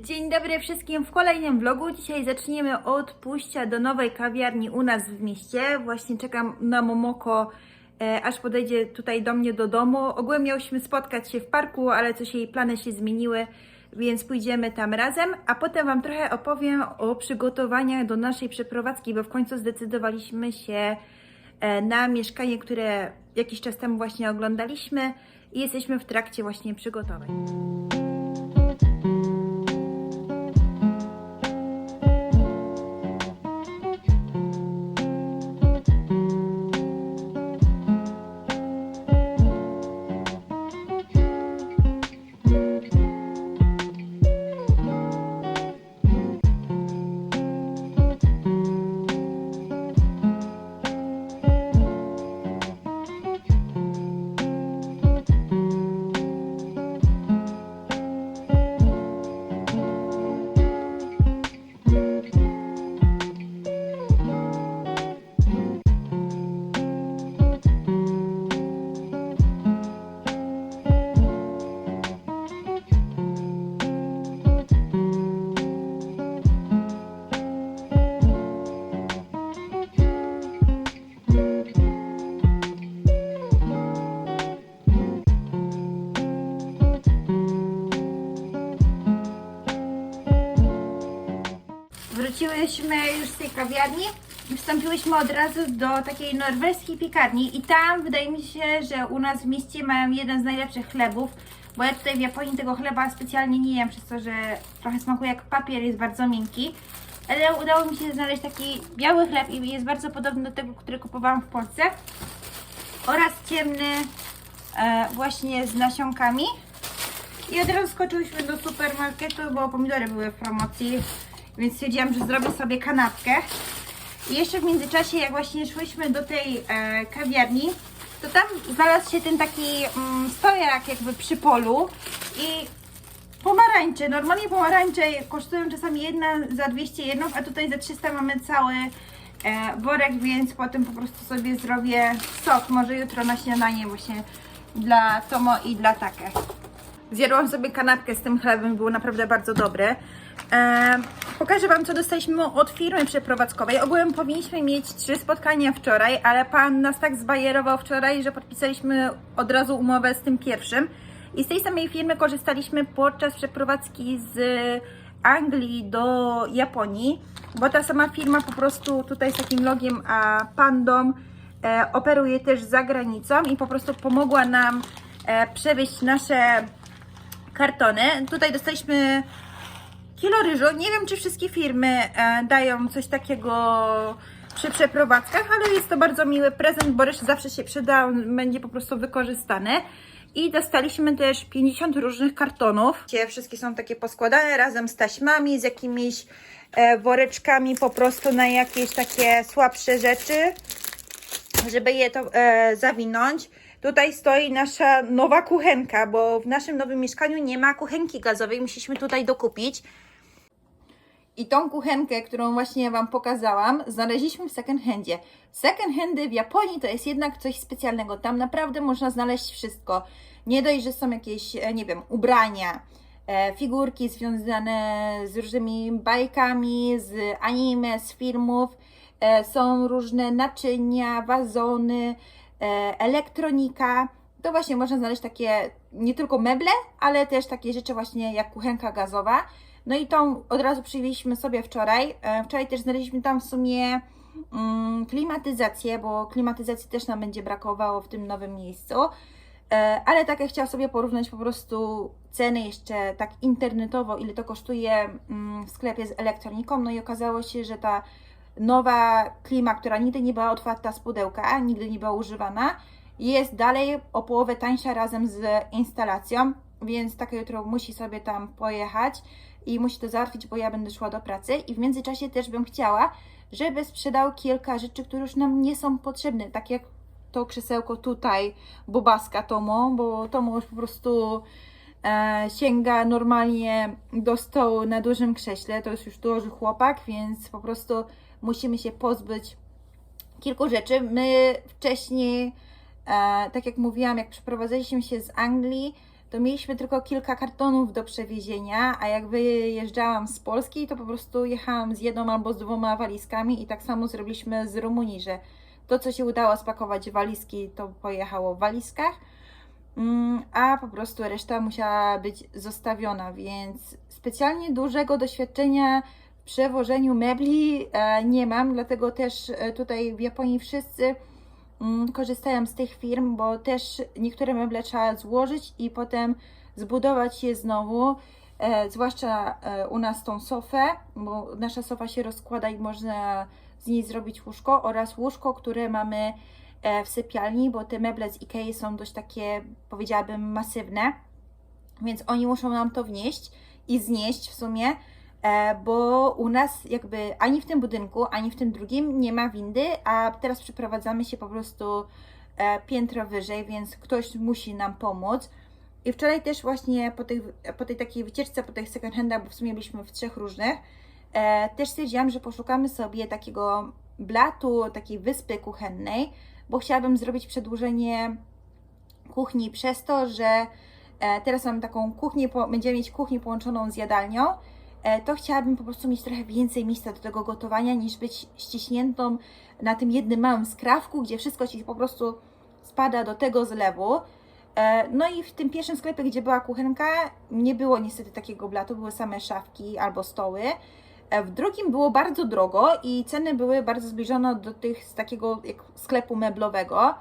Dzień dobry wszystkim w kolejnym vlogu. Dzisiaj zaczniemy od pójścia do nowej kawiarni u nas w mieście. Właśnie czekam na Momoko, e, aż podejdzie tutaj do mnie do domu. Ogółem miałyśmy spotkać się w parku, ale coś jej plany się zmieniły, więc pójdziemy tam razem. A potem Wam trochę opowiem o przygotowaniach do naszej przeprowadzki, bo w końcu zdecydowaliśmy się e, na mieszkanie, które jakiś czas temu właśnie oglądaliśmy i jesteśmy w trakcie właśnie przygotowań. Wróciłyśmy już z tej kawiarni wstąpiłyśmy od razu do takiej norweskiej piekarni i tam wydaje mi się, że u nas w mieście mają jeden z najlepszych chlebów, bo ja tutaj w Japonii tego chleba specjalnie nie jem, przez to, że trochę smakuje jak papier, jest bardzo miękki. Ale udało mi się znaleźć taki biały chleb i jest bardzo podobny do tego, który kupowałam w Polsce. Oraz ciemny e, właśnie z nasionkami. I od razu skoczyłyśmy do supermarketu, bo pomidory były w promocji, więc stwierdziłam, że zrobię sobie kanapkę. I jeszcze w międzyczasie, jak właśnie szłyśmy do tej e, kawiarni, to tam znalazł się ten taki mm, stojak jakby przy polu i pomarańcze, normalnie pomarańcze kosztują czasami jedna za 201, a tutaj za 300 mamy cały e, worek, więc potem po prostu sobie zrobię sok, może jutro na śniadanie właśnie dla Tomo i dla Takie. Zjadłam sobie kanapkę z tym chlebem, było naprawdę bardzo dobre. E, pokażę Wam, co dostaliśmy od firmy przeprowadzkowej. Ogółem powinniśmy mieć trzy spotkania wczoraj, ale Pan nas tak zbajerował wczoraj, że podpisaliśmy od razu umowę z tym pierwszym. I z tej samej firmy korzystaliśmy podczas przeprowadzki z Anglii do Japonii, bo ta sama firma po prostu tutaj z takim logiem a pandą e, operuje też za granicą i po prostu pomogła nam e, przewieźć nasze kartony. Tutaj dostaliśmy kilo ryżu. Nie wiem, czy wszystkie firmy e, dają coś takiego przy przeprowadzkach, ale jest to bardzo miły prezent, bo ryż zawsze się przyda, on będzie po prostu wykorzystany. I dostaliśmy też 50 różnych kartonów. Gdzie wszystkie są takie poskładane razem z taśmami, z jakimiś e, woreczkami po prostu na jakieś takie słabsze rzeczy żeby je to e, zawinąć. Tutaj stoi nasza nowa kuchenka, bo w naszym nowym mieszkaniu nie ma kuchenki gazowej, musieliśmy tutaj dokupić. I tą kuchenkę, którą właśnie Wam pokazałam, znaleźliśmy w second handzie. Second handy w Japonii to jest jednak coś specjalnego. Tam naprawdę można znaleźć wszystko. Nie dość, że są jakieś, e, nie wiem, ubrania, e, figurki związane z różnymi bajkami, z anime, z filmów. E, są różne naczynia, wazony, e, elektronika. To właśnie można znaleźć takie nie tylko meble, ale też takie rzeczy właśnie jak kuchenka gazowa. No i tą od razu przywieźliśmy sobie wczoraj. E, Wczoraj też znaleźliśmy tam w sumie mm, klimatyzację, bo klimatyzacji też nam będzie brakowało w tym nowym miejscu. Ale tak jak chciałam sobie porównać po prostu ceny jeszcze tak internetowo, ile to kosztuje mm, w sklepie z elektroniką, no i okazało się, że ta nowa klima, która nigdy nie była otwarta z pudełka, nigdy nie była używana, jest dalej o połowę tańsza razem z instalacją, więc taka jutro musi sobie tam pojechać i musi to załatwić, bo ja będę szła do pracy. I w międzyczasie też bym chciała, żeby sprzedał kilka rzeczy, które już nam nie są potrzebne, tak jak to krzesełko tutaj, Bobaska Tomo, bo Tomo już po prostu e, sięga normalnie do stołu na dużym krześle, to jest już duży chłopak, więc po prostu musimy się pozbyć kilku rzeczy. My wcześniej, e, tak jak mówiłam, jak przeprowadzaliśmy się z Anglii, to mieliśmy tylko kilka kartonów do przewiezienia, a jak wyjeżdżałam z Polski, to po prostu jechałam z jedną albo z dwoma walizkami i tak samo zrobiliśmy z Rumunii, że to, co się udało spakować w walizki, to pojechało w walizkach, Mm, a po prostu reszta musiała być zostawiona, więc specjalnie dużego doświadczenia przewożeniu mebli e, nie mam, dlatego też e, tutaj w Japonii wszyscy mm, korzystają z tych firm, bo też niektóre meble trzeba złożyć i potem zbudować je znowu. E, zwłaszcza u nas tą sofę, bo nasza sofa się rozkłada i można z niej zrobić łóżko oraz łóżko, które mamy w sypialni, bo te meble z Ikei są dość takie, powiedziałabym, masywne, więc oni muszą nam to wnieść i znieść w sumie, bo u nas jakby ani w tym budynku, ani w tym drugim nie ma windy, a teraz przeprowadzamy się po prostu e, piętro wyżej, więc ktoś musi nam pomóc. I wczoraj też właśnie po, po tej takiej wycieczce, po tych second handach, bo w sumie byliśmy w trzech różnych, e, też stwierdziłam, że poszukamy sobie takiego blatu, takiej wyspy kuchennej, bo chciałabym zrobić przedłużenie kuchni przez to, że e, teraz mam taką kuchnię, będziemy mieć kuchnię połączoną z jadalnią, e, to chciałabym po prostu mieć trochę więcej miejsca do tego gotowania, niż być ściśniętą na tym jednym małym skrawku, gdzie wszystko Ci po prostu spada do tego zlewu. E, No i w tym pierwszym sklepie, gdzie była kuchenka, nie było niestety takiego blatu, były same szafki albo stoły. E, W drugim było bardzo drogo i ceny były bardzo zbliżone do tych z takiego sklepu meblowego.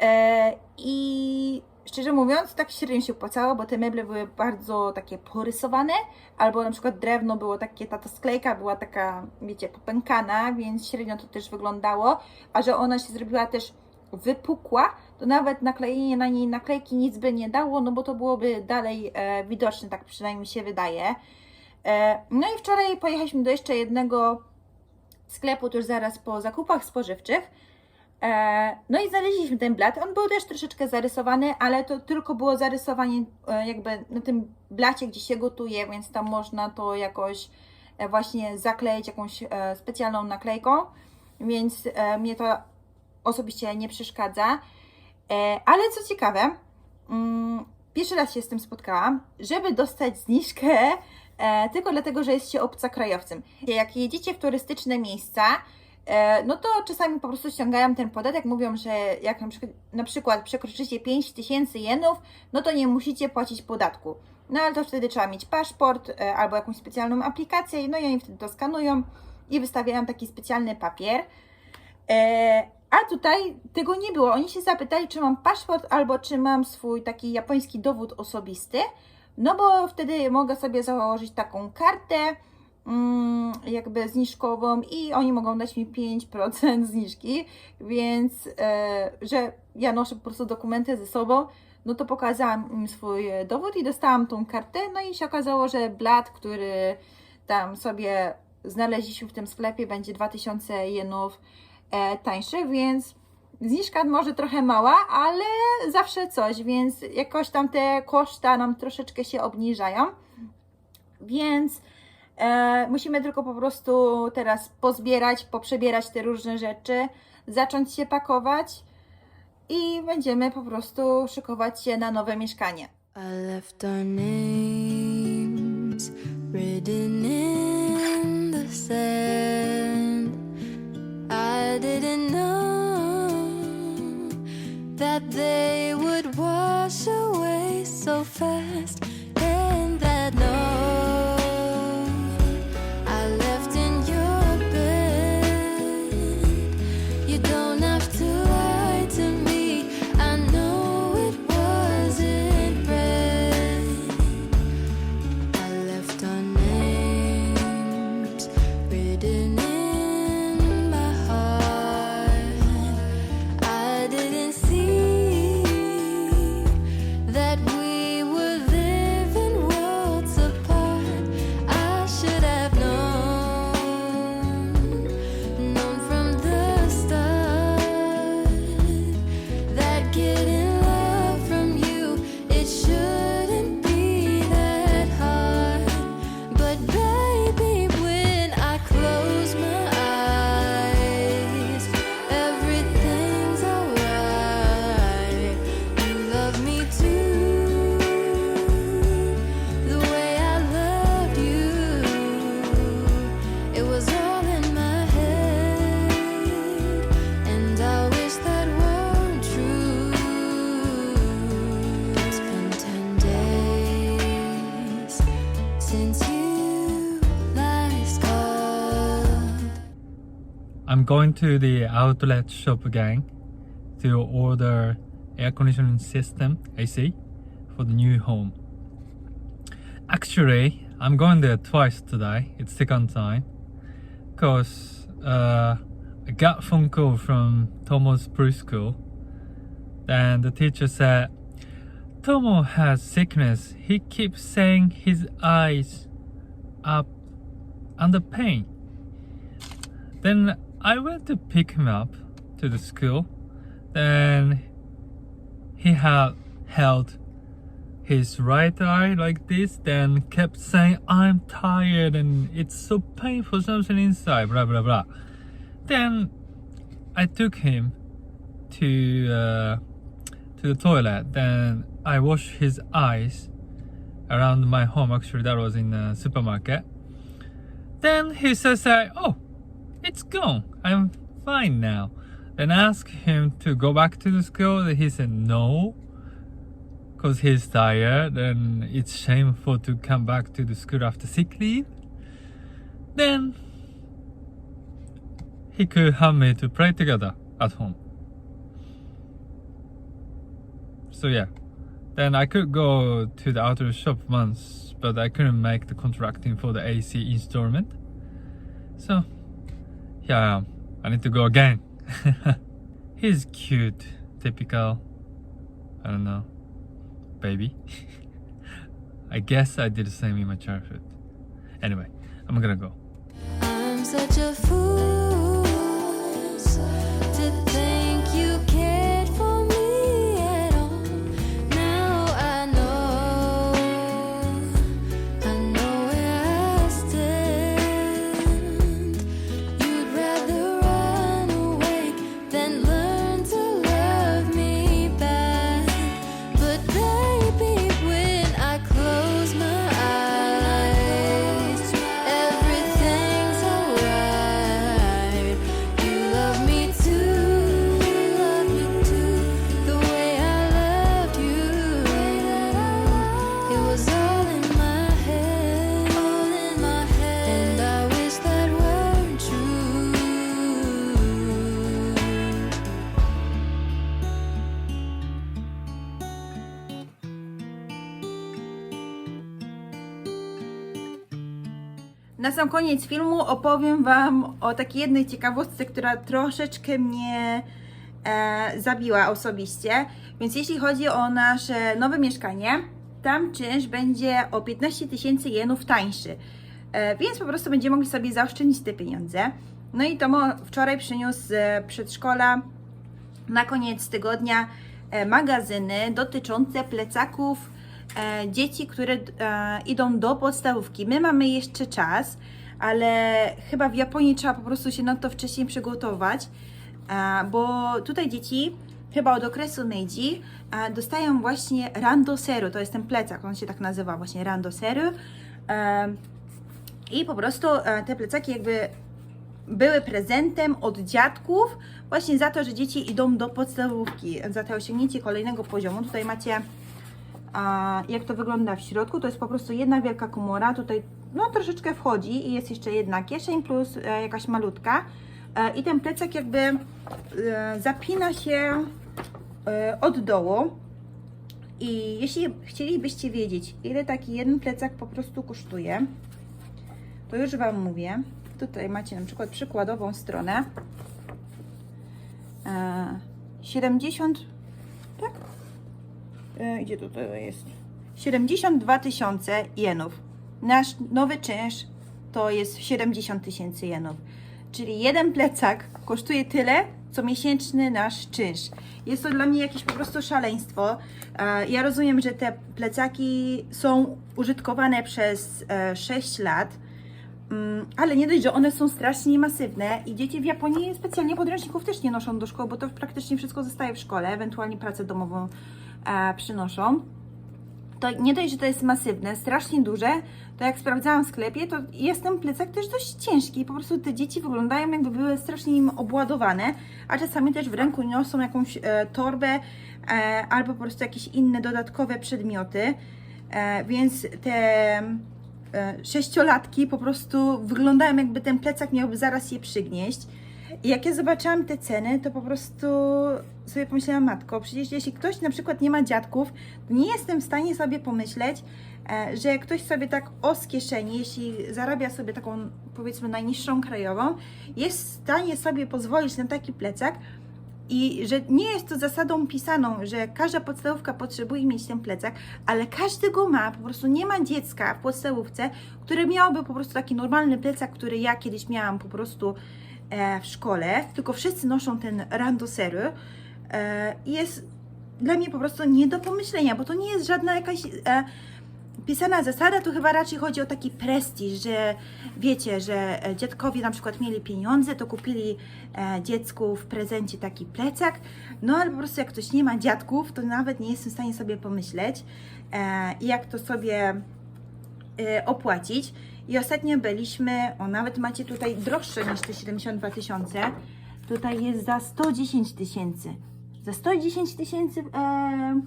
E, I szczerze mówiąc, tak średnio się opłacało, bo te meble były bardzo takie porysowane, albo na przykład drewno było takie, ta, ta sklejka była taka, wiecie, popękana, więc średnio to też wyglądało, a że ona się zrobiła też wypukła, to nawet naklejenie na niej naklejki nic by nie dało, no bo to byłoby dalej e, widoczne, tak przynajmniej się wydaje. E, no i wczoraj pojechaliśmy do jeszcze jednego sklepu, tuż zaraz po zakupach spożywczych. E, no i znaleźliśmy ten blat. On był też troszeczkę zarysowany, ale to tylko było zarysowanie e, jakby na tym blacie, gdzie się gotuje, więc tam można to jakoś e, właśnie zakleić jakąś specjalną naklejką, więc mnie to osobiście nie przeszkadza. Ale co ciekawe, mm, pierwszy raz się z tym spotkałam, żeby dostać zniżkę tylko dlatego, że jest się obcokrajowcem. Jak jedziecie w turystyczne miejsca, no to czasami po prostu ściągają ten podatek, mówią, że jak na przykład, na przykład przekroczycie 5000 jenów, no to nie musicie płacić podatku. No ale to wtedy trzeba mieć paszport e, albo jakąś specjalną aplikację, no i oni wtedy to skanują i wystawiają taki specjalny papier. E, a tutaj tego nie było. Oni się zapytali, czy mam paszport albo czy mam swój taki japoński dowód osobisty. No bo wtedy mogę sobie założyć taką kartę jakby zniżkową i oni mogą dać mi 5% zniżki, więc e, że ja noszę po prostu dokumenty ze sobą, no to pokazałam im swój dowód i dostałam tą kartę, no i się okazało, że blat, który tam sobie znaleźliśmy w tym sklepie będzie 2000 jenów e, tańszy, więc zniżka może trochę mała, ale zawsze coś, więc jakoś tam te koszta nam troszeczkę się obniżają. Więc e, musimy tylko po prostu teraz pozbierać, poprzebierać te różne rzeczy, zacząć się pakować i będziemy po prostu szykować się na nowe mieszkanie. I left our names written in the sand. I didn't know that they would wash away so fast, I'm going to the outlet shop again to order air conditioning system AC for the new home. Actually, I'm going there twice today. It's second time because uh, I got phone call from Tomo's preschool. Then the teacher said Tomo has sickness. He keeps saying his eyes up under pain. Then I went to pick him up to the school. Then he had held his right eye like this, then kept saying, I'm tired and it's so painful, something inside, blah blah blah. Then I took him to uh, to the toilet. Then I washed his eyes around my home. Actually, that was in the supermarket. Then he says oh, it's gone. I'm fine now. Then I asked him to go back to the school. He said no, because he's tired and it's shameful to come back to the school after sick leave. Then he could have me to play together at home. So yeah, then I could go to the outdoor shop once, but I couldn't make the contracting for the AC installment. So am. I need to go again. He's cute, typical. I don't know, baby. I guess I did the same in my childhood. Anyway, I'm gonna go. Na sam koniec filmu opowiem Wam o takiej jednej ciekawostce, która troszeczkę mnie e, zabiła osobiście. Więc jeśli chodzi o nasze nowe mieszkanie, tam czynsz będzie o 15 tysięcy jenów tańszy. E, więc po prostu będziemy mogli sobie zaoszczędzić te pieniądze. No i Tomo wczoraj przyniósł z przedszkola na koniec tygodnia e, magazyny dotyczące plecaków e, dzieci, które e, idą do podstawówki. My mamy jeszcze czas, ale chyba w Japonii trzeba po prostu się na to wcześniej przygotować, e, bo tutaj dzieci chyba od okresu Meiji e, dostają właśnie randoseru, to jest ten plecak, on się tak nazywa właśnie randoseru. E, I po prostu e, te plecaki jakby były prezentem od dziadków właśnie za to, że dzieci idą do podstawówki, za to osiągnięcie kolejnego poziomu. Tutaj macie a, jak to wygląda w środku. To jest po prostu jedna wielka komora. Tutaj no troszeczkę wchodzi i jest jeszcze jedna kieszeń plus e, jakaś malutka. E, I ten plecak jakby e, zapina się od dołu. I jeśli chcielibyście wiedzieć, ile taki jeden plecak po prostu kosztuje, to już Wam mówię. Tutaj macie na przykład przykładową stronę. E, 70, tak? E, gdzie to, to jest? 72 tysiące jenów. Nasz nowy czynsz to jest 70 tysięcy jenów. Czyli jeden plecak kosztuje tyle, co miesięczny nasz czynsz. Jest to dla mnie jakieś po prostu szaleństwo. E, Ja rozumiem, że te plecaki są użytkowane przez e, 6 lat. Mm, Ale nie dość, że one są strasznie masywne i dzieci w Japonii specjalnie podręczników też nie noszą do szkoły, bo to praktycznie wszystko zostaje w szkole, ewentualnie pracę domową e, przynoszą. To nie dość, że to jest masywne, strasznie duże, to jak sprawdzałam w sklepie, to jest ten plecak też dość ciężki. Po prostu te dzieci wyglądają jakby były strasznie im obładowane, a czasami też w ręku niosą jakąś e, torbę e, albo po prostu jakieś inne dodatkowe przedmioty. E, więc te e, sześciolatki po prostu wyglądają jakby ten plecak miałby zaraz je przygnieść. I jak ja zobaczyłam te ceny, to po prostu sobie pomyślałam, matko, przecież jeśli ktoś na przykład nie ma dziadków, to nie jestem w stanie sobie pomyśleć, e, że ktoś sobie tak o z kieszeni, jeśli zarabia sobie taką powiedzmy najniższą krajową, jest w stanie sobie pozwolić na taki plecak, i że nie jest to zasadą pisaną, że każda podstawówka potrzebuje mieć ten plecak, ale każdy go ma, po prostu nie ma dziecka w podstawówce, które miałoby po prostu taki normalny plecak, który ja kiedyś miałam po prostu w szkole, tylko wszyscy noszą ten randosery. E, jest dla mnie po prostu nie do pomyślenia, bo to nie jest żadna jakaś e, pisana zasada, to chyba raczej chodzi o taki prestiż, że wiecie, że e, dziadkowie na przykład mieli pieniądze, to kupili e, dziecku w prezencie taki plecak, no ale po prostu jak ktoś nie ma dziadków, to nawet nie jestem w stanie sobie pomyśleć, e, jak to sobie e, opłacić. I ostatnio byliśmy, o nawet macie tutaj droższe niż te 72 tysiące, tutaj jest za 110 tysięcy. Za 110 tysięcy e,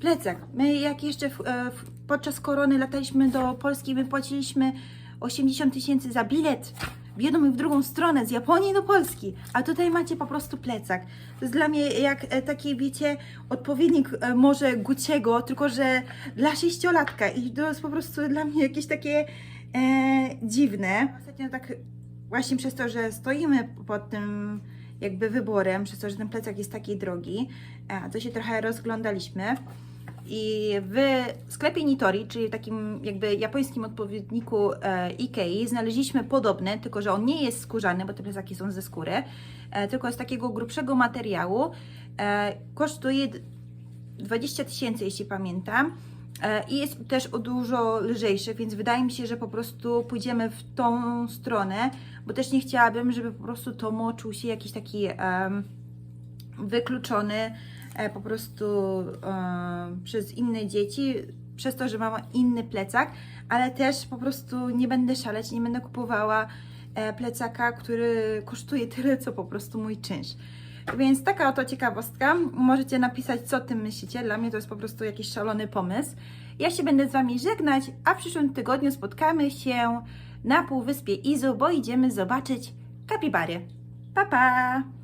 plecak. My jak jeszcze w, e, w, podczas korony lataliśmy do Polski, my płaciliśmy 80 tysięcy za bilet w jedną i w drugą stronę, z Japonii do Polski, a tutaj macie po prostu plecak. To jest dla mnie jak e, taki, wiecie, odpowiednik e, może Gucci'ego, tylko że dla sześciolatka i to jest po prostu dla mnie jakieś takie e, dziwne. Ostatnio tak właśnie przez to, że stoimy pod tym jakby wyborem, przez to, że ten plecak jest taki drogi, e, to się trochę rozglądaliśmy. I w sklepie Nitori, czyli takim jakby japońskim odpowiedniku e, Ikei, znaleźliśmy podobny, tylko że on nie jest skórzany, bo te plecaki są ze skóry, e, tylko z takiego grubszego materiału. E, kosztuje 20 tysięcy, jeśli pamiętam. I jest też o dużo lżejszy, więc wydaje mi się, że po prostu pójdziemy w tą stronę, bo też nie chciałabym, żeby po prostu Tomo czuł się jakiś taki em, wykluczony po prostu e, przez inne dzieci, przez to, że mam inny plecak, ale też po prostu nie będę szaleć, nie będę kupowała e, plecaka, który kosztuje tyle, co po prostu mój czynsz. Więc taka oto ciekawostka. Możecie napisać, co tym myślicie. Dla mnie to jest po prostu jakiś szalony pomysł. Ja się będę z Wami żegnać, a w przyszłym tygodniu spotkamy się na Półwyspie Izu, bo idziemy zobaczyć kapibary. Pa, pa!